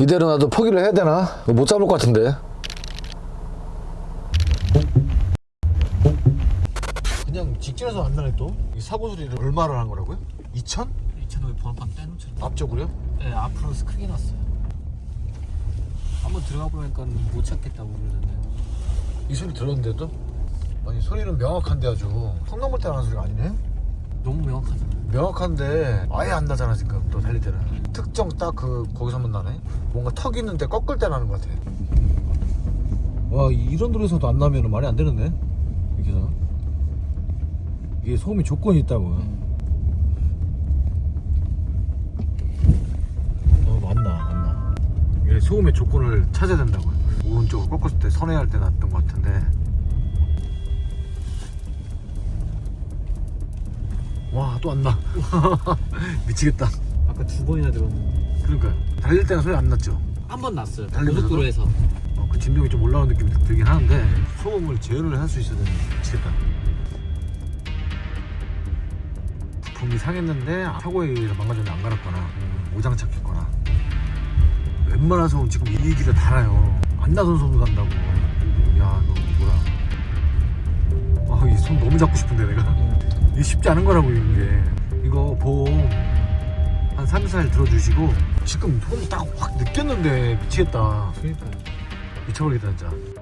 이대로 놔도 포기를 해야 되나? 못 잡을 것 같은데. 그냥 직진해서 안 나네 또? 이 사고 소리를 얼마를 한 거라고요? 2천? 2,500 번호판 떼놓죠. 앞쪽으로요? 네, 앞으로 크게 났어요. 한번 들어가 보니까 못 찾겠다고 그러던데. 이 소리 들었는데도? 아니 소리는 명확한데 아주 성 넘을 때 나는 소리가 아니네? 너무 명확하잖아요. 명확한데 아예 안 나잖아 지금 또 달릴 때는. 특정 딱 그 거기서만 나네? 뭔가 턱 있는데 꺾을 때 나는 것 같아. 와 이런 도로에서도 안 나면 말이 안 되는데? 이렇게 해서. 이게 소음이 조건이 있다고. 어 맞나 맞나. 이게 소음의 조건을 찾아야 된다고요. 오른쪽으로 꺾었을 때 선회할 때 났던 것 같은데 와 또 안 나? 미치겠다. 아까 두 번이나 들었는데. 그러니까 달릴 때는 소리 안 났죠? 한 번 났어요. 달리면서도? 고속도로에서. 어, 그 진동이 좀 올라오는 느낌이 들긴 하는데 소음을 제어를 할 수 있어야 되는데 미치겠다. 부품이 상했는데 사고에 의해서 망가졌는데 안 갈았거나 음, 오장착했거나. 웬만한 소음 지금 이 길에 달아요. 안 나던 소음 간다고. 야 이거 뭐야. 아이 손 너무 잡고 싶은데 내가 이게 쉽지 않은 거라고 이게. 이거 보험 한 3, 4일 들어주시고 지금 소음 딱확 느꼈는데 미치겠다. 그러니까요. 미쳐버리겠다 진짜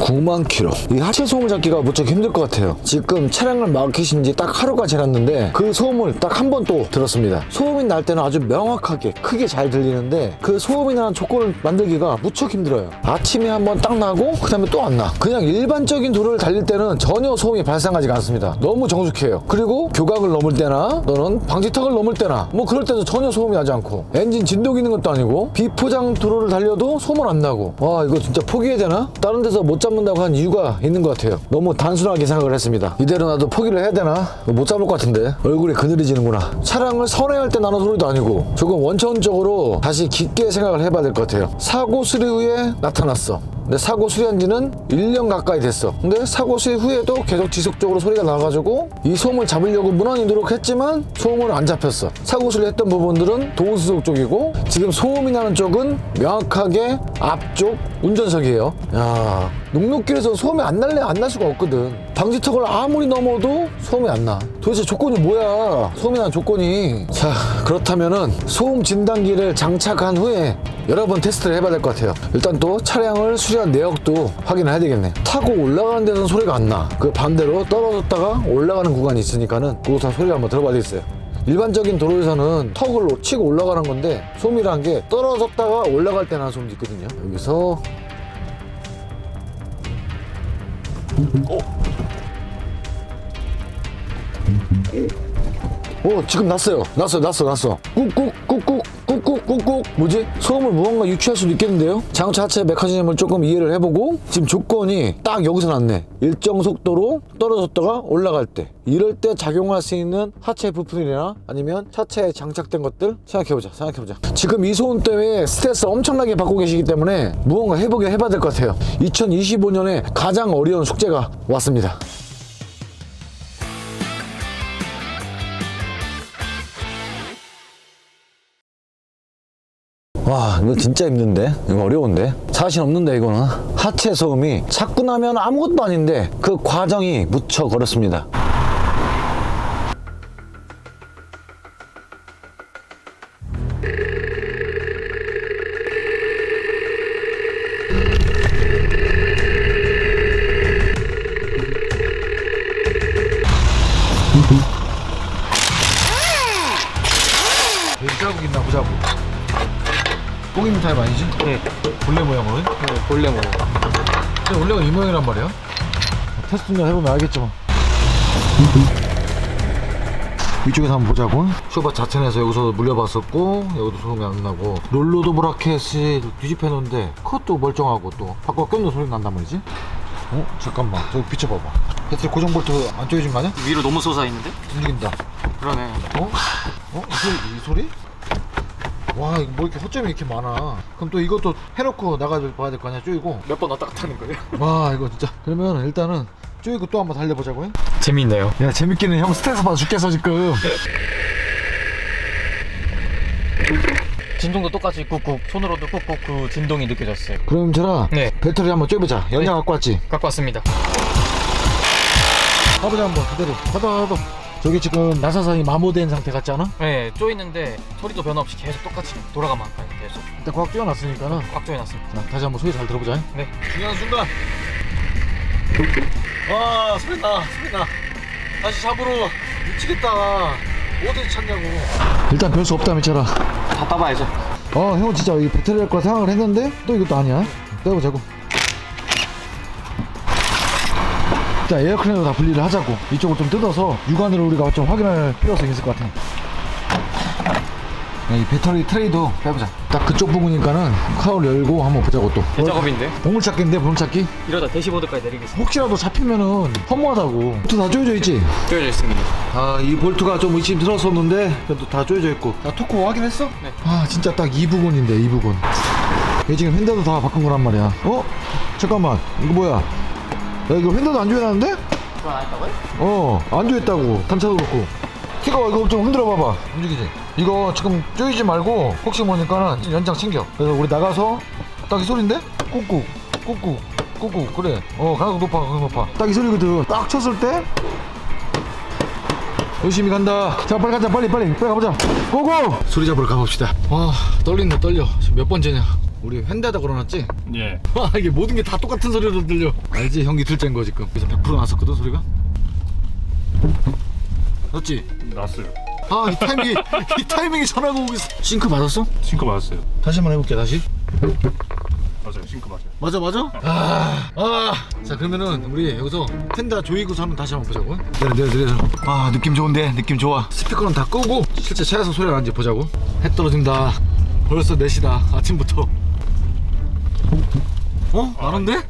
9만 킬로. 이 하체 소음 잡기가 무척 힘들 것 같아요. 지금 차량을 막히신 지딱 하루가 지났는데 그 소음을 딱 한 번 또 들었습니다. 소음이 날 때는 아주 명확하게 크게 잘 들리는데 그 소음이 나는 조건을 만들기가 무척 힘들어요. 아침에 한번 딱 나고 그 다음에 또 안 나. 그냥 일반적인 도로를 달릴 때는 전혀 소음이 발생하지가 않습니다. 너무 정숙해요. 그리고 교각을 넘을 때나 또는 방지턱을 넘을 때나 뭐 그럴 때도 전혀 소음이 나지 않고 엔진 진동이 있는 것도 아니고 비포장 도로를 달려도 소음은 안 나고. 와 이거 진짜 포기해야 되나? 다른 데서 못 잡 는다고 한 이유가 있는 것 같아요. 너무 단순하게 생각을 했습니다. 이대로 놔도 포기를 해야 되나? 못 잡을 것 같은데. 얼굴이 그늘이 지는구나. 차량을 선회할 때 나는 소리도 아니고 조금 원천적으로 다시 깊게 생각을 해봐야 될 것 같아요. 사고 수리 후에 나타났어 근데 사고 수리한 지는 1년 가까이 됐어. 근데 사고 수리 후에도 계속 지속적으로 소리가 나가지고 이 소음을 잡으려고 무난히 노력했지만 소음은 안 잡혔어. 사고 수리했던 부분들은 도수석 쪽이고 지금 소음이 나는 쪽은 명확하게 앞쪽 운전석이에요. 야, 녹록길에서 소음이 안 날래 안 날 수가 없거든. 방지턱을 아무리 넘어도 소음이 안 나. 도대체 조건이 뭐야? 소음이 나는 조건이. 자, 그렇다면은 소음 진단기를 장착한 후에 여러 번 테스트를 해봐야 될 것 같아요. 일단 또 차량을 수리한 내역도 확인해야 되겠네. 타고 올라가는 데는 소리가 안 나. 그 반대로 떨어졌다가 올라가는 구간이 있으니까는 그곳 소리를 한번 들어봐야 되겠어요. 일반적인 도로에서는 턱을 치고 올라가는 건데 소음이라는 게 떨어졌다가 올라갈 때 나는 소음이 있거든요. 여기서 어 지금 났어요. 났어 났어 났어. 꾹꾹 꾹꾹 꾹꾹 꾹꾹. 뭐지? 소음을 무언가 유추할 수도 있겠는데요? 자동차 하체 메커니즘을 조금 이해를 해보고 지금 조건이 딱 여기서 났네. 일정 속도로 떨어졌다가 올라갈 때. 이럴 때 작용할 수 있는 하체 부품이나 아니면 차체에 장착된 것들 생각해보자 생각해보자. 지금 이 소음 때문에 스트레스 엄청나게 받고 계시기 때문에 무언가 해보게 해봐야 될 것 같아요. 2025년에 가장 어려운 숙제가 왔습니다 와 이거 진짜 힘든데? 이거 어려운데? 자신 없는데 이거는? 하체 소음이 찾고 나면 아무것도 아닌데 그 과정이 무척 어렵습니다 본래 모양으로? 네, 본래 뭐. 근데 원래가 이 모양이란 말이야? 테스트 좀 해보면 알겠지만 이쪽에서 한번 보자고 쇼바 자체에서 여기서 물려봤었고 여기도 소음이 안 나고 롤로드 브라켓이 뒤집혀 놓은데 그것도 멀쩡하고 또 바꿔 껴놓은 소리 난단 말이지 어? 잠깐만 저기 비춰봐봐 배터리 고정 볼트 안 조여진 거 아니야? 위로 너무 솟아 있는데? 움직인다 그러네. 어? 어? 이 소리? 이 소리? 와 이거 뭐 이렇게 허점이 이렇게 많아 그럼 또 이것도 해놓고 나가봐야 될 거 아니야 쪼이고 몇 번 왔다 갔다 하는 거예요? 와 이거 진짜 그러면 일단은 쪼이고 또 한번 달려보자고요 재미있네요. 야 재밌기는 형 스트레스 받아 죽겠어 지금 진동도 똑같이 꾹꾹 손으로도 꾹꾹 그 진동이 느껴졌어요. 그럼 철아 네. 배터리 한번 쬐보자 연장 네. 갖고 왔지? 갖고 왔습니다. 가보자 한번 그대로 가다 가다 저기 지금 나사선이 마모된 상태 같지 않아? 네, 쪼이는데 소리도 변화 없이 계속 똑같이 돌아가만 할까요? 계속 일단 꽉 뛰어놨으니까는 꽉 조여놨습니다. 자 다시 한번 소리 잘 들어보자 네. 중요한 순간 와 소리 나 소리 나 다시 잡으러 미치겠다 어디 찾냐고 일단 별 수 없다 미쳐라 다 따봐야죠. 어 형은 진짜 이 배터리 할거 생각을 했는데 또 이것도 아니야 떼보자고 자 에어컨으로 다 분리를 하자고 이쪽을 좀 뜯어서 육안으로 우리가 좀 확인할 필요성이 있을 것 같아 야, 이 배터리 트레이도 빼보자 딱 그쪽 부분이니까는 카울 열고 한번 보자고 또 대작업인데 보물찾기인데 보물찾기 이러다 대시보드까지 내리겠습니다. 혹시라도 잡히면은 허무하다고 또다 조여져 있지? 쪼여져 있습니다. 아 이 볼트가 좀 의심 들었었는데 그래도 다 조여져 있고 다 토크 확인했어? 네. 아 진짜 딱 이 부분인데 이 부분 얘 지금 핸들도 다 바꾼 거란 말이야 어? 잠깐만 이거 뭐야 야 이거 핸들도 안 조여놨는데? 그거 안 했다고요? 어안 조였다고. 단차도 그렇고. 키가 이거 좀 흔들어 봐봐. 움직이지. 이거 지금 조이지 말고 혹시 모르니까 는 연장 챙겨. 그래서 우리 나가서 딱 이 소린데? 꾹꾹 꾹꾹 꾹꾹. 그래. 어 가격 높아 가격 높아. 딱 이 소리거든. 딱 쳤을 때? 열심히 간다. 자 빨리 가자. 빨리 빨리. 빨리 가보자. 고고! 소리 잡으러 가봅시다. 와 떨린다 떨려. 지금 몇 번째냐 우리 횡대하다 걸어놨지? 예. 와 이게 모든 게 다 똑같은 소리로 들려 알지? 형이 들째인 거 지금 그래서 100% 나왔었거든 소리가 맞지? 났어요. 아 이 타이밍이 이 타이밍이 전화가 오고 있어 싱크 맞았어? 싱크 맞았어요. 다시 한번 해볼게 다시 맞아요. 싱크 맞아요. 맞아 맞아? 아 아 자 그러면은 우리 여기서 펜다 조이고서 한번 다시 한번 보자고 내려 내려 내려 아 느낌 좋은데 느낌 좋아 스피커는 다 끄고 실제 차에서 소리가 나는지 보자고 해 떨어진다 벌써 4시다 아침부터 어? 나는데?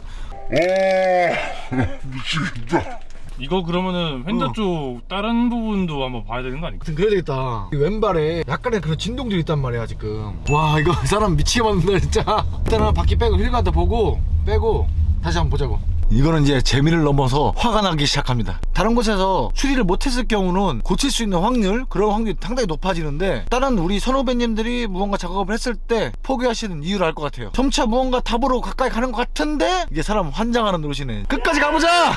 이거 그러면은 휀다 어. 쪽 다른 부분도 한번 봐야 되는 거 아닐까? 하여튼 그래야 되겠다 이 왼발에 약간의 그런 진동들이 있단 말이야 지금 와 이거 사람 미치게 만든다 진짜 일단은 바퀴 빼고 휠가드 보고 빼고 다시 한번 보자고 이거는 이제 재미를 넘어서 화가 나기 시작합니다. 다른 곳에서 수리를 못했을 경우는 고칠 수 있는 확률 그런 확률이 상당히 높아지는데 다른 우리 선후배님들이 무언가 작업을 했을 때 포기하시는 이유를 알 것 같아요. 점차 무언가 답으로 가까이 가는 것 같은데 이게 사람 환장하는 노릇이네. 끝까지 가보자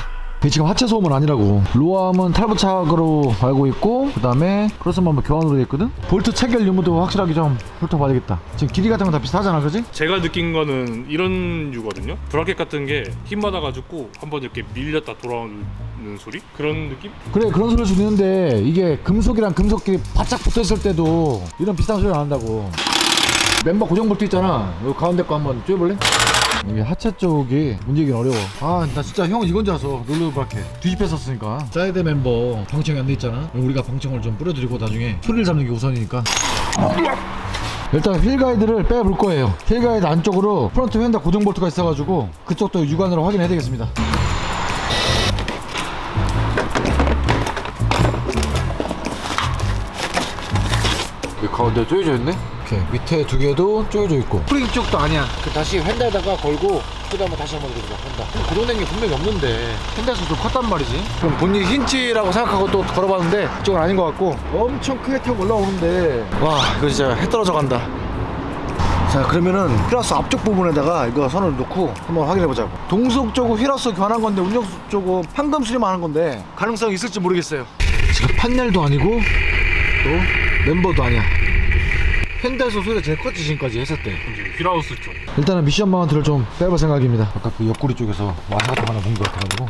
지금 하체 소음은 아니라고 로암은 탈부착으로 알고 있고 그 다음에 크로스만 교환으로 돼 있거든 볼트 체결 유무도 확실하게 좀 훑어봐야 되겠다 지금 길이 같은 건 다 비슷하잖아 그지? 제가 느낀 거는 이런 류거든요. 브라켓 같은 게 힘 받아가지고 한번 이렇게 밀렸다 돌아오는 소리? 그런 느낌? 그래 그런 소리를 주는데 이게 금속이랑 금속끼리 바짝 붙어있을 때도 이런 비슷한 소리가 난다고 멤버 고정 볼트 있잖아 여기 가운데 거 한번 쪼여볼래? 이게 하체 쪽이 문제긴 어려워. 아 나 진짜 형 이건 줄 알았어. 브라켓 뒤집혔었으니까. 사이드 멤버 방청이 안 돼 있잖아. 우리가 방청을 좀 뿌려드리고 나중에 소리를 잡는 게 우선이니까. 일단 휠 가이드를 빼볼 거예요. 휠 가이드 안쪽으로 프론트 휀다 고정 볼트가 있어가지고 그쪽도 육안으로 확인해야 되겠습니다. 이 가운데 쪼여져 있네? 오케이 밑에 두 개도 쪼여져 있고. 프링 쪽도 아니야. 그 다시 휀다에다가 걸고 그 다음에 다시 한번 해보자 휀다. 고정된 게 분명히 없는데. 휀다에서 좀 컸단 말이지. 그럼 본인이 힌치라고 생각하고 또 걸어봤는데 그쪽은 아닌 것 같고. 엄청 크게 타고 올라오는데. 와 이거 진짜 해 떨어져 간다. 자 그러면은 휘라스 앞쪽 부분에다가 이거 선을 놓고 한번 확인해 보자고. 동속 쪽은 휘라스 교환한 건데 운영수 쪽은 황금 수리만 하는 건데. 가능성이 있을지 모르겠어요. 지금 판넬도 아니고 또 멤버도 아니야 펜다에서 소리가 제일 컸지 지금까지 때 이제 휠하우스 쪽. 일단은 미션 마운트를 좀 빼볼 생각입니다 아까 그 옆구리 쪽에서 와사 같은 거 하나 본것 같아가지고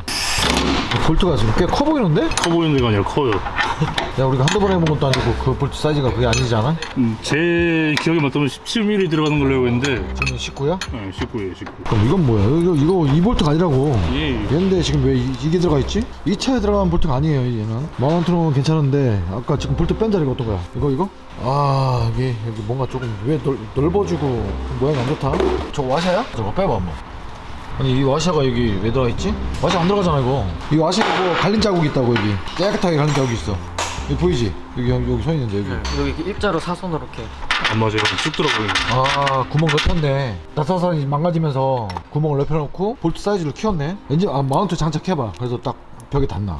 볼트가 지금 꽤 커 보이는데? 커 보이는 데가 아니라 커요. 야 우리가 한두 번 해본 것도 아니고 그 볼트 사이즈가 그게 아니지 않아? 음, 제 기억에 맞다면 17mm 들어가는 걸로 알고 있는데 지금 19야? 네, 19예요, 19. 그럼 이건 뭐야? 이거, 이거 이 볼트가 아니라고 예. 얘인데 지금 왜 이, 게 들어가 있지? 이 차에 들어간 볼트가 아니에요 얘는 마운트로는 괜찮은데 아까 지금 볼트 뺀 자리가 어떤 거야? 이거 이거? 아 이게 여기 뭔가 조금 왜 넓, 넓어지고 모양이 안 좋다? 저거 와샤야? 저거 빼봐 한번 아니 이 와샤가 여기 왜 들어가 있지? 와샤 안 들어가잖아 이거. 이 와샤 뭐 갈린 자국이 있다고 여기. 깨끗하게 갈린 자국이 있어. 여기 보이지? 여기 여기, 여기 서 있는데 여기. 여기 이렇게 일자로 사선으로 이렇게. 안 맞아요. 쑥 들어보이는 아 구멍 넓혔네. 나사선이 망가지면서 구멍을 넓혀놓고 볼트 사이즈를 키웠네. 엔진 아 마운트 장착해봐. 그래서 딱 벽에 닿나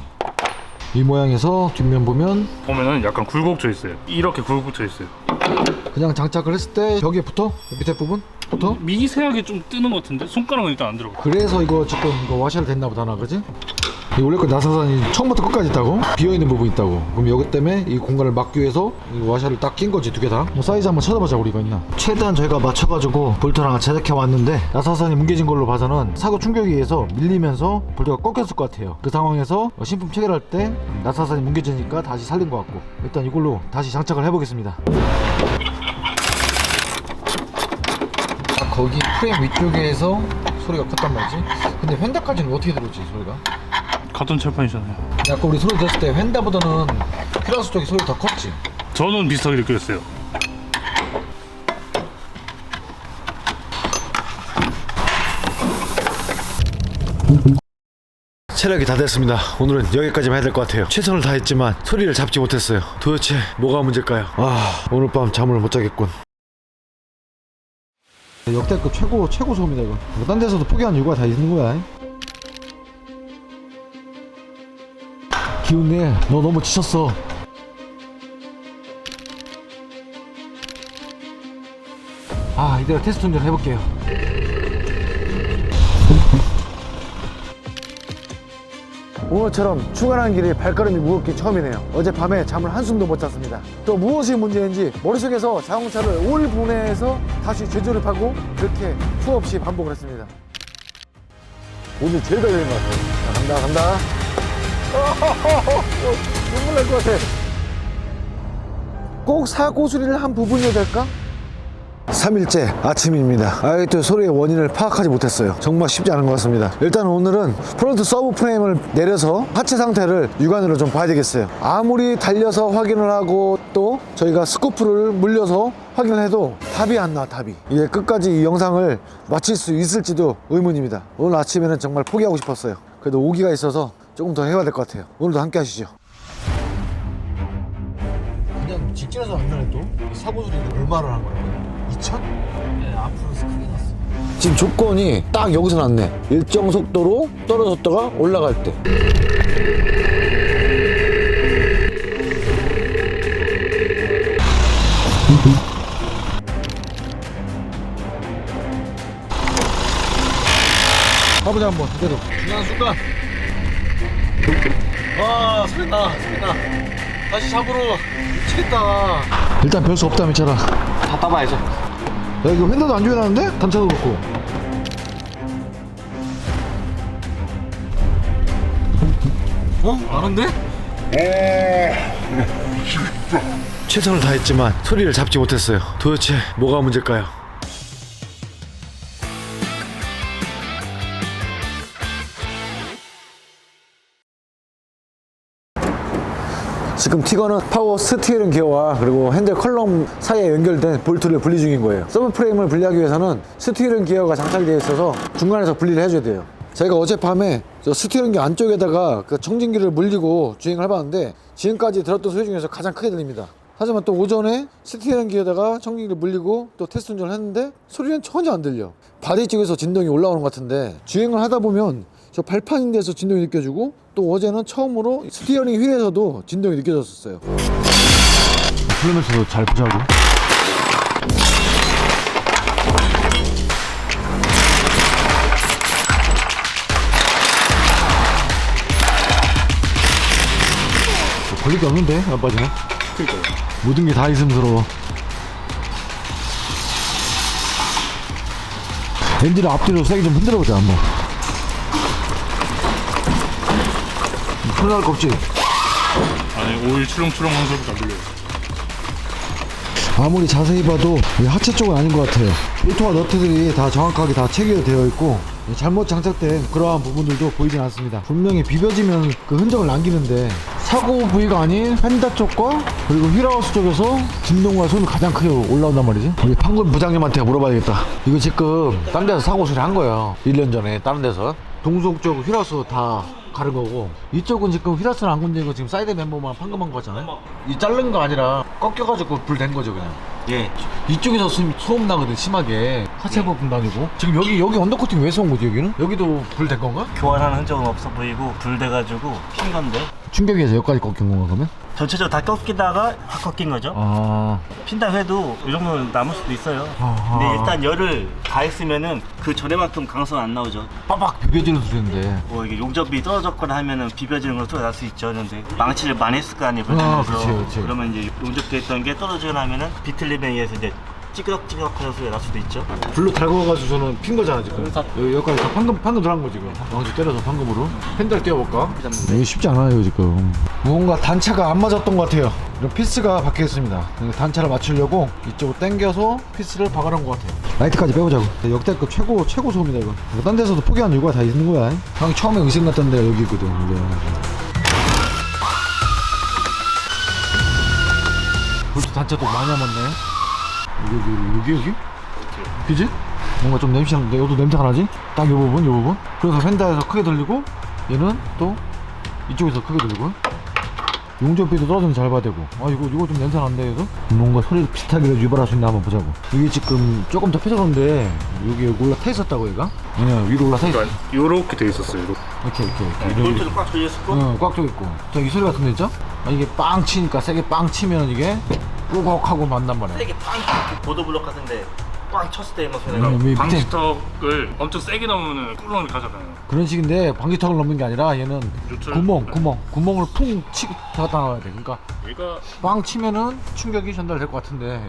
이 모양에서 뒷면 보면 보면은 약간 굴곡져 있어요. 이렇게 굴곡져 있어요. 그냥 장착을 했을 때 벽에 붙어 밑에 부분 붙어 미세하게 좀 뜨는 것 같은데 손가락은 일단 안 들어가. 그래서 이거 지금 이거 와샤를 됐나 보다 나 그지? 이 원래 거 나사선이 처음부터 끝까지 있다고? 비어있는 부분이 있다고. 그럼 여기 때문에 이 공간을 막기 위해서 이 와샤를 딱 낀 거지 두 개다? 뭐 사이즈 한번 찾아보자 우리가 있나? 최대한 저희가 맞춰가지고 볼트랑 제작해 왔는데 나사선이 뭉개진 걸로 봐서는 사고 충격에 의해서 밀리면서 볼트가 꺾였을 것 같아요. 그 상황에서 신품 체결할 때 나사선이 뭉개지니까 다시 살린 것 같고 일단 이걸로 다시 장착을 해보겠습니다. 아, 거기 프레임 위쪽에서 소리가 컸단 말이지? 근데 휀다까지는 어떻게 들어오지 소리가? 같은 철판이잖아요. 아까 우리 소리 들었을 때 휀다보다는 피라스 쪽이 소리 더 컸지? 저는 비슷하게 느꼈어요. 체력이 다 됐습니다. 오늘은 여기까지만 해야 될 것 같아요. 최선을 다했지만 소리를 잡지 못했어요. 도대체 뭐가 문제일까요? 아 오늘 밤 잠을 못 자겠군. 역대급 최고 최고 소음이다 이거. 뭐 딴 데서도 포기한 이유가 다 있는 거야 기운내 너 너무 지쳤어 아 이대로 테스트 운전 해볼게요 오늘처럼 출근하는 길이 발걸음이 무겁긴 처음이네요. 어젯밤에 잠을 한숨도 못 잤습니다. 또 무엇이 문제인지 머릿속에서 자동차를 5일 보내서 다시 재조립하고 그렇게 수없이 반복을 했습니다. 오늘 제일 달리는 것 같아요. 자, 간다, 간다. 눈물 날 것 같아. 꼭 사고 수리를 한 부분이어야 될까? 3일째 아침입니다. 아직도 소리의 원인을 파악하지 못했어요. 정말 쉽지 않은 것 같습니다. 일단 오늘은 프론트 서브 프레임을 내려서 하체 상태를 육안으로 좀 봐야 되겠어요. 아무리 달려서 확인을 하고 또 저희가 스코프를 물려서 확인을 해도 답이 안 나, 답이. 이게 끝까지 이 영상을 마칠 수 있을지도 의문입니다. 오늘 아침에는 정말 포기하고 싶었어요. 그래도 오기가 있어서 조금 더 해야 될 것 같아요. 오늘도 함께 하시죠. 그냥 직진해서 안 나네 또? 사고 수리는 얼마를 한 거야? 2천? 네, 앞으로 크게 났어. 지금 조건이 딱 여기서 났네. 일정 속도로 떨어졌다가 올라갈 때. 가보자 한번 그대로. 그냥 순간. 와, 소리 나, 소리 나. 다시 잡으러 미치겠다. 일단 별수 없다 미쳐라. 다 따봐야죠. 야 이거 핸들도 안 조여놨는데? 단차도 그렇고. 어? 많은데? 최선을 다했지만 소리를 잡지 못했어요. 도대체 뭐가 문제일까요? 지금 티거는 파워 스티어링 기어와 그리고 핸들 컬럼 사이에 연결된 볼트를 분리 중인 거예요. 서브 프레임을 분리하기 위해서는 스티어링 기어가 장착되어 있어서 중간에서 분리를 해줘야 돼요. 저희가 어젯밤에 저 스티어링 기어 안쪽에다가 그 청진기를 물리고 주행을 해봤는데 지금까지 들었던 소리 중에서 가장 크게 들립니다. 하지만 또 오전에 스티어링 기어에다가 청진기를 물리고 또 테스트 운전을 했는데 소리는 전혀 안 들려. 바디 쪽에서 진동이 올라오는 것 같은데 주행을 하다 보면 저 발판인 데서 진동이 느껴지고 또 어제는 처음으로 스티어링 휠에서도 진동이 느껴졌었어요. 플레면서도 잘 보자고. 뭐 걸릴 게 없는데 안 빠지네. 모든 게 다 있음스러워. 엔진을 앞뒤로 세게 좀 흔들어 보자 한번. 큰일 날거 없지? 아니 오일 출렁출렁한 소리가 안 들려요. 아무리 자세히 봐도 이 하체 쪽은 아닌 것 같아요. 볼트와 너트들이 다 정확하게 다 체결되어 있고 잘못 장착된 그러한 부분들도 보이진 않습니다. 분명히 비벼지면 그 흔적을 남기는데 사고 부위가 아닌 펜다 쪽과 그리고 휠하우스 쪽에서 진동과 소음이 가장 크게 올라온단 말이지. 우리 판군 부장님한테 물어봐야겠다. 이거 지금 딴 데서 사고 수리 한 거예요. 1년 전에 다른 데서. 동속 쪽 휠하우스 다 가른 거고 이쪽은 지금 휠하우스는 안 건드리고 지금 사이드 멤버만 판금한 거잖아요. 이 자른 거 아니라 꺾여가지고 불 된 거죠 그냥. 예. 이쪽에서 소음, 소음 나거든 심하게 하체 부분 다니고 지금 여기 여기 언더코팅 왜쏜 거지 여기는? 여기도 불 된 건가? 교환하는 흔적은 없어 보이고 불 돼가지고 핀 건데 충격에서 여기까지 꺾인 건가 그러면? 전체적으로 다 꺾이다가 확 꺾인 거죠. 아, 핀다 해도 이 정도는 남을 수도 있어요. 아하. 근데 일단 열을 가했으면은 그 전에만큼 강성 안 나오죠. 빡빡 비벼지는 소리인데. 뭐 이게 용접이 떨어졌거나 하면은 비벼지는 건 소리가 날 수 있죠. 그런데 망치를 많이 했을 거 아니에요. 아, 불타면서. 그치, 그치. 그러면 이제 용접됐던 게 떨어지거나 하면은 비틀림에 의해서 이제 찌그럭찌그럭하는 소리가 날 수도 있죠. 불로 달궈가지고 저는 핀 거잖아 지금. 여기 여기까지 다 방금 방금 들어간 거 지금. 망치 때려서 방금으로. 펜들 띄워볼까? 이게 쉽지 않아요 지금. 뭔가 단차가 안 맞았던 것 같아요. 이런 피스가 박혀 있습니다. 단차를 맞추려고 이쪽으로 당겨서 피스를 박아놓은 것 같아요. 라이트까지 빼보자고. 역대급 최고 최고 소음이다 이거. 뭐딴 데서도 포기한 이유가 다 있는 거야. 형이 처음에 의심 갔던 데가 여기 있거든. 이제. 벌써 단차도 많이 남았네. 여기 여기 여기 여기? 그지? 뭔가 좀 냄새 나는데 여기도 냄새가 나지? 딱 이 부분 이 부분 그래서 펜다에서 크게 들리고 얘는 또 이쪽에서 크게 들리고 용접비도 떨어지면 잘 봐야 되고 아 이거 이거 좀 냄새 나는데 얘도 뭔가 소리 비슷하게 유발할 수 있나 한번 보자고 이게 지금 조금 더 펴졌는데 여기 올라타 있었다고 얘가? 왜냐 위로 올라타 있어 그러니까 요렇게 돼 있었어요. 요렇게. 이렇게 이렇게 이렇게 이렇게 볼트도 꽉 조였었고 응, 꽉 조있고. 저이 소리 같은데 있죠? 아, 이게 빵 치니까 세게 빵 치면 이게 꾸걱하고 만단 말이야. 세게 빵 이렇게 보도블록 같은데 꽝 쳤을 때 소리가 음, 나요. 이 밑에 방지턱을 엄청 세게 넣으면 꿀렁이 가잖아요. 그런 식인데 방지턱을 넘는 게 아니라 얘는 요철- 구멍, 구멍, 구멍을 풍 치고 갖다 놔야 돼. 그러니까 얘가 빵 치면은 충격이 전달될 것 같은데.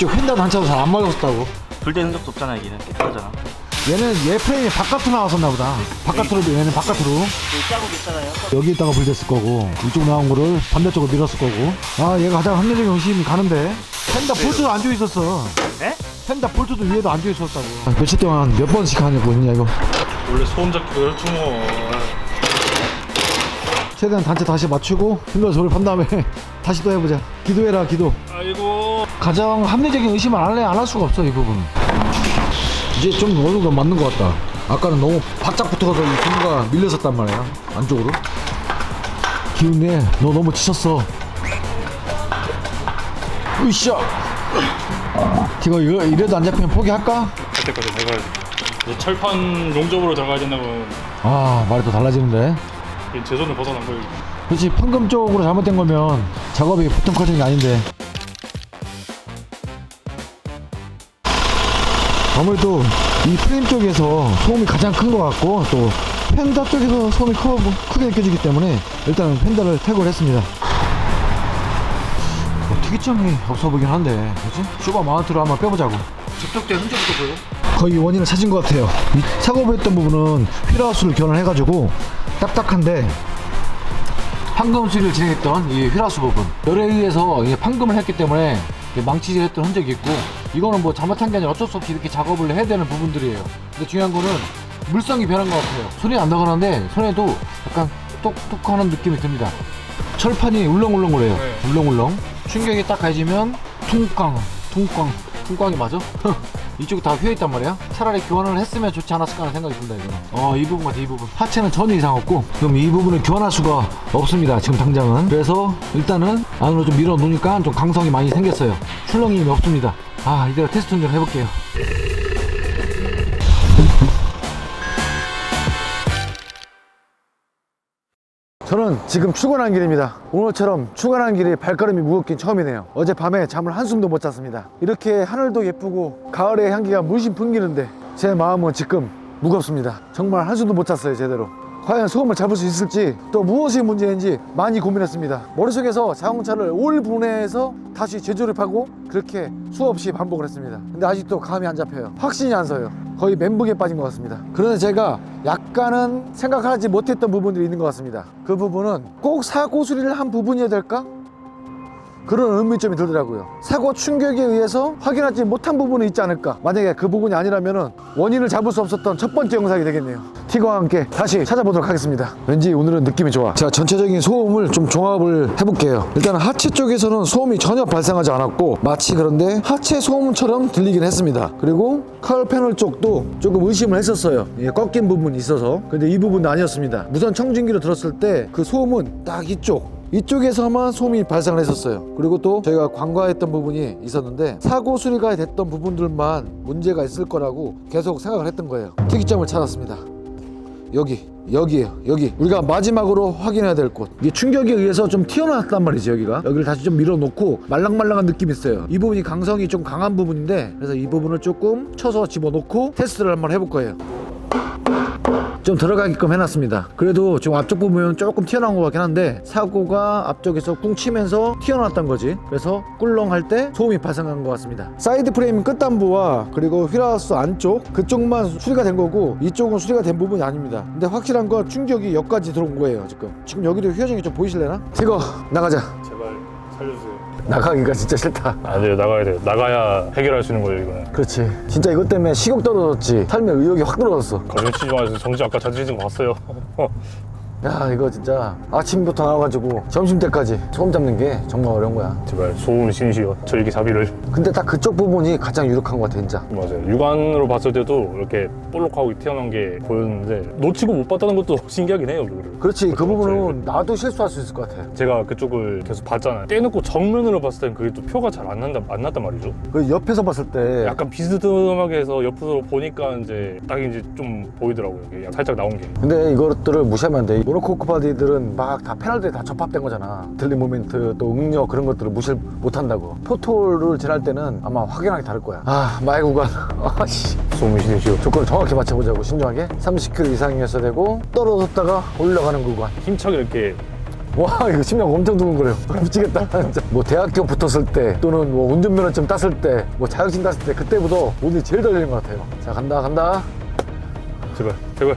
이쪽 휀다 단차도 잘 안 맞았다고. 불대는 적도 없잖아 여기는 깨끗하잖아. 얘는 얘 프레임이 바깥으로 나왔었나 보다. 바깥으로 얘는 바깥으로. 여기 자국 있잖아요. 여기 있다가 불댔을 거고 이쪽 나온 거를 반대쪽으로 밀었을 거고 아 얘가 가장 합리적인 의심이 가는데 펜다 볼트도 안 조여 있었어 네? 펜다 볼트도 위에도 안 조여 있었다고 아, 며칠 동안 몇 번씩 하냐고 있냐 이거 원래 소음 잡기가 혈투모. 최대한 단체 다시 맞추고 힘들어 소리를 판 다음에 다시 또 해보자. 기도해라 기도. 아이고. 가장 합리적인 의심을 안 할 수가 없어 이 부분은. 이제 좀 어느 정도 맞는 것 같다. 아까는 너무 바짝 붙어서 이 부분가 밀렸었단 말이야 안쪽으로. 기운내 너 너무 지쳤어. 으쌰! 이거 이래도 안 잡히면 포기할까? 갈 때까지. 이제 철판 용접으로 들어가야 된다고. 아 말이 또 달라지는데 제 손을 벗어난 거예요. 그렇지 판금 쪽으로 잘못된 거면 작업이 보통 커지는 게 아닌데 아무래도 이 프레임 쪽에서 소음이 가장 큰 것 같고 또 펜다 쪽에서 소음이 커, 크게 느껴지기 때문에 일단은 펜다를 태고를 했습니다 뭐 특이점이 없어 보긴 한데 그치? 쇼바 마운트로 한번 빼보자고 접촉된 흔적도 보여? 거의 원인을 찾은 것 같아요. 이 사고부 했던 부분은 휠하우스를 교환해가지고 딱딱한데 판금 수리를 진행했던 이 휠하우스 부분 열에 의해서 이게 판금을 했기 때문에 이게 망치질 했던 흔적이 있고 이거는 뭐 잘못한 게 아니라 어쩔 수 없이 이렇게 작업을 해야 되는 부분들이에요. 근데 중요한 거는 물성이 변한 것 같아요. 손이 안 나가는데 손에도 약간 똑똑하는 느낌이 듭니다. 철판이 울렁울렁거려요. 네. 울렁울렁. 충격이 딱 가해지면 퉁꽝, 퉁꽝, 퉁꽝이 맞아? 이쪽이 다 휘어 있단 말이야. 차라리 교환을 했으면 좋지 않았을까 하는 생각이 든다 이거는. 어, 이 부분 같아 이 부분. 하체는 전혀 이상 없고 그럼 이 부분을 교환할 수가 없습니다. 지금 당장은. 그래서 일단은 안으로 좀 밀어 놓으니까 좀 강성이 많이 생겼어요. 출렁임이 없습니다. 아, 이대로 테스트 좀 해볼게요. 저는 지금 출근한 길입니다. 오늘처럼 출근한 길이 발걸음이 무겁긴 처음이네요. 어젯밤에 잠을 한숨도 못 잤습니다. 이렇게 하늘도 예쁘고 가을의 향기가 물씬 풍기는데 제 마음은 지금 무겁습니다. 정말 한숨도 못 잤어요, 제대로. 과연 소금을 잡을 수 있을지 또 무엇이 문제인지 많이 고민했습니다. 머릿속에서 자동차를 올 분해해서 다시 재조립하고 그렇게 수없이 반복을 했습니다. 근데 아직도 감이 안 잡혀요. 확신이 안 서요. 거의 멘붕에 빠진 것 같습니다. 그런데 제가 약간은 생각하지 못했던 부분들이 있는 것 같습니다. 그 부분은 꼭 사고 수리를 한 부분이어야 될까? 그런 의문점이 들더라고요. 사고 충격에 의해서 확인하지 못한 부분이 있지 않을까? 만약에 그 부분이 아니라면 원인을 잡을 수 없었던 첫 번째 영상이 되겠네요. 티거와 함께 다시 찾아보도록 하겠습니다. 왠지 오늘은 느낌이 좋아. 자, 전체적인 소음을 좀 종합을 해볼게요. 일단 하체 쪽에서는 소음이 전혀 발생하지 않았고 마치 그런데 하체 소음처럼 들리긴 했습니다. 그리고 칼 패널 쪽도 조금 의심을 했었어요. 예, 꺾인 부분이 있어서. 근데 이 부분은 아니었습니다. 무선 청진기로 들었을 때 그 소음은 딱 이쪽 이쪽에서만 소음이 발생을 했었어요. 그리고 또 저희가 관과했던 부분이 있었는데 사고 수리가 됐던 부분들만 문제가 있을 거라고 계속 생각을 했던 거예요. 특이점을 찾았습니다. 여기 여기에요 여기 우리가 마지막으로 확인해야 될 곳 이게 충격에 의해서 좀 튀어나왔단 말이죠 여기가 여기를 다시 좀 밀어놓고 말랑말랑한 느낌이 있어요 이 부분이 강성이 좀 강한 부분인데 그래서 이 부분을 조금 쳐서 집어넣고 테스트를 한번 해볼 거예요 좀 들어가게끔 해놨습니다. 그래도 지금 앞쪽 부분은 조금 튀어나온 것 같긴 한데 사고가 앞쪽에서 꿍 치면서 튀어나왔던 거지. 그래서 꿀렁할 때 소음이 발생한 것 같습니다. 사이드 프레임 끝단부와 그리고 휠하우스 안쪽 그쪽만 수리가 된 거고 이쪽은 수리가 된 부분이 아닙니다. 근데 확실한 건 충격이 여기까지 들어온 거예요. 지금 지금 여기도 휘어진 게 좀 보이실래나? 이거 나가자. 제발 살려주세요. 나가기가 진짜 싫다. 안 돼요. 나가야 돼요. 나가야 해결할 수 있는 거예요, 이거는. 그렇지. 진짜 이것 때문에 식욕 떨어졌지. 삶의 의욕이 확 떨어졌어. 거짓 중에서 정지 아까 자주 거 봤어요. 야 이거 진짜 아침부터 나와가지고 점심 때까지 소음 잡는 게 정말 어려운 거야. 제발 소음 신시여 절기사비를 근데 딱 그쪽 부분이 가장 유력한 것 같아 진짜. 맞아요. 육안으로 봤을 때도 이렇게 볼록하고 튀어나온 게 보였는데 놓치고 못 봤다는 것도 신기하긴 해요, 그거를. 그렇지 그 그렇죠, 부분은 나도 실수할 수 있을 것 같아. 제가 그쪽을 계속 봤잖아요. 떼놓고 정면으로 봤을 땐 그게 또 표가 잘 안 난다 안 났단 말이죠. 그 옆에서 봤을 때 약간 비스듬하게 해서 옆으로 보니까 이제 딱 이제 좀 보이더라고요. 이게 살짝 나온 게. 근데 이것들을 무시하면 안 돼. 모노코크 바디들은 막다 패널들이 다 접합된 거잖아. 들리 모멘트 또 응력 그런 것들을 무시 못 한다고. 포토를 지날 때는 아마 확연하게 다를 거야. 아 마의 구간. 아씨. 소음이 신시여. 조건을 정확히 맞춰보자고 신중하게 30km 이상이었어야 되고 떨어졌다가 올라가는 구간 힘차게 이렇게 와 이거 심장 엄청 두근거려요 미치겠다 진짜 뭐 대학교 붙었을 때 또는 뭐 운전면허증 땄을 때 뭐 자격증 땄을 때 그때부터 오늘 제일 떨리는 것 같아요 자 간다 간다 제발 제발.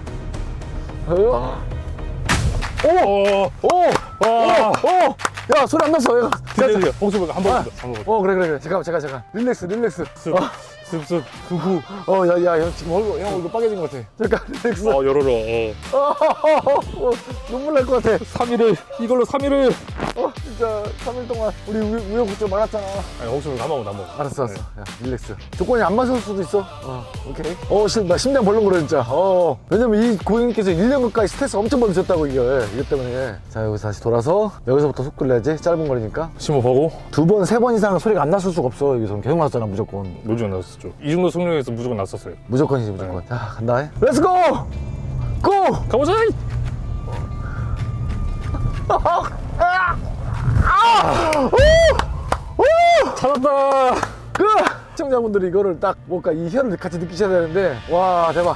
어. 오! 오! 와! 오! 야 소리 안 났어 얘가 드디어 홍수가 한번 아. 더. 한번 더. 어 그래 그래 그래 잠깐만 잠깐 잠깐 릴렉스 릴렉스 습, 습습, 후후. 어야야 형 지금 얼굴 형 얼굴 빨개진 것 같아 잠깐 릴렉스 어, 열어라. 어. 어, 눈물 날 것 같아 3일을, 이걸로 3일을. 어 진짜 3일 동안 우리 우- 우여곡절 많았잖아. 아니, 한 번만, 한 번. 알았어 알았어. 야 릴렉스. 조건이 안 맞을 수도 있어. 어. 오케이. 어 심, 나 심장 벌렁거려 진짜. 어. 왜냐면 이 고객님께서 1년 가까이 스트레스 엄청 받으셨다고 이게. 이것 때문에. 자 여기서 다시 돌아서 여기서부터 속 끌려야지. 짧은 거리니까. 심호흡하고. 두 번 세 번 이상 소리가 안 났을 수가 없어. 여기서 계속 났잖아 무조건. 무조건 났었죠. 이 정도 속력에서 무조건 났었어요. 무조건이지 무조건. 자 간다. 렛츠고 고! 가보자! 찾았다! 그! 시청자분들이 이거를 딱 뭔가 이 혀를 같이 느끼셔야 되는데 와 대박.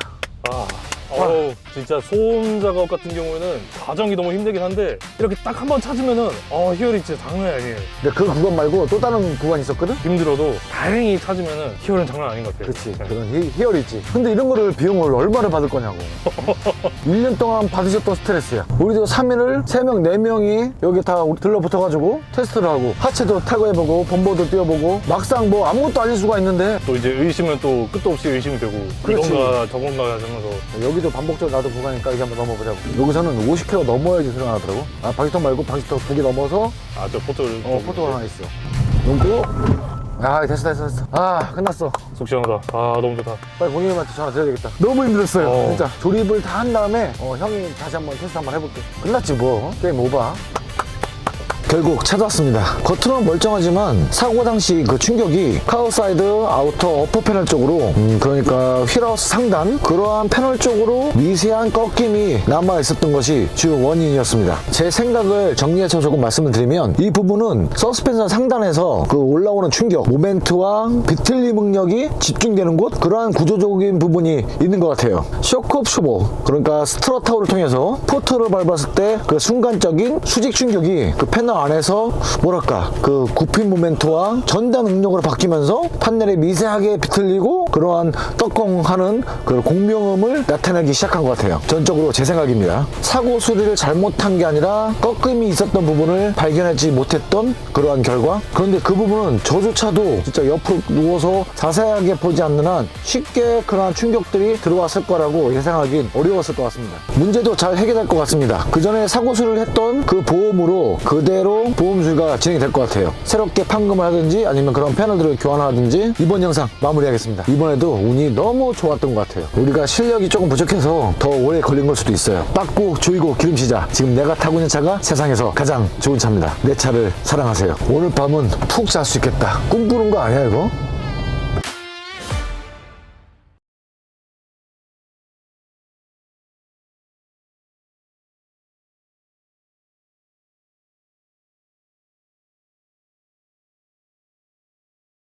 아, 어우, 진짜 소음 작업 같은 경우에는 과정이 너무 힘들긴 한데 이렇게 딱 한 번 찾으면은 어 희열이 진짜 장난이 아니에요. 근데 그 구간 말고 또 다른 구간이 있었거든? 힘들어도 다행히 찾으면은 희열은 장난 아닌 것 같아요. 그렇지 네. 그런 히, 희열이 있지 근데 이런 거를 비용을 얼마나 받을 거냐고 1년 동안 받으셨던 스트레스야 우리도 3일을 3명 4명이 여기 다 들러붙어가지고 테스트를 하고 하체도 타고해보고 범버도 뛰어보고 막상 뭐 아무것도 아닐 수가 있는데 또 이제 의심은 또 끝도 없이 의심이 되고 그렇지. 이건가 저건가 하면서 여기 도 반복적으로 나도 구간이니까 여기 한번 넘어보자고 여기서는 50km 넘어야지 나더라고 아 방지턱 말고 방지턱 두 개 넘어서 아저 포토를 어 포토가 하나 있어 눈고 아 됐어 됐어 됐어 아 끝났어 속 시원하다. 아 너무 좋다. 빨리 고객님한테 전화 드려야 되겠다. 너무 힘들었어요. 어. 진짜. 조립을 다 한 다음에 어, 형이 다시 한번 테스트 한번 해볼게. 끝났지 뭐. 게임 오버. 결국 찾았습니다. 겉으로는 멀쩡하지만 사고 당시 그 충격이 카우사이드 아우터 어퍼 패널 쪽으로 음, 그러니까 휠하우스 상단 그러한 패널 쪽으로 미세한 꺾임이 남아 있었던 것이 주요 원인이었습니다. 제 생각을 정리해서 조금 말씀을 드리면 이 부분은 서스펜션 상단에서 그 올라오는 충격, 모멘트와 비틀림 응력이 집중되는 곳 그러한 구조적인 부분이 있는 것 같아요. 쇼크 옵쇼보 그러니까 스트러타우를 통해서 포트를 밟았을 때 그 순간적인 수직 충격이 그 패널 안에서 뭐랄까 그 굽힌 모멘트와 전단 응력으로 바뀌면서 판넬에 미세하게 비틀리고 그러한 떡컹하는 그 공명음을 나타내기 시작한 것 같아요. 전적으로 제 생각입니다. 사고 수리를 잘못한 게 아니라 꺾임이 있었던 부분을 발견하지 못했던 그러한 결과. 그런데 그 부분은 저조차도 진짜 옆으로 누워서 자세하게 보지 않는 한 쉽게 그러한 충격들이 들어왔을 거라고 예상하긴 어려웠을 것 같습니다. 문제도 잘 해결될 것 같습니다. 그 전에 사고 수리를 했던 그 보험으로 그대로 보험 수리가 진행이 될 것 같아요. 새롭게 판금을 하든지 아니면 그런 패널들을 교환하든지 이번 영상 마무리하겠습니다. 이번에도 운이 너무 좋았던 것 같아요. 우리가 실력이 조금 부족해서 더 오래 걸린 걸 수도 있어요. 빡고 조이고 기름시자. 지금 내가 타고 있는 차가 세상에서 가장 좋은 차입니다. 내 차를 사랑하세요. 오늘 밤은 푹 잘 수 있겠다. 꿈꾸는 거 아니야 이거?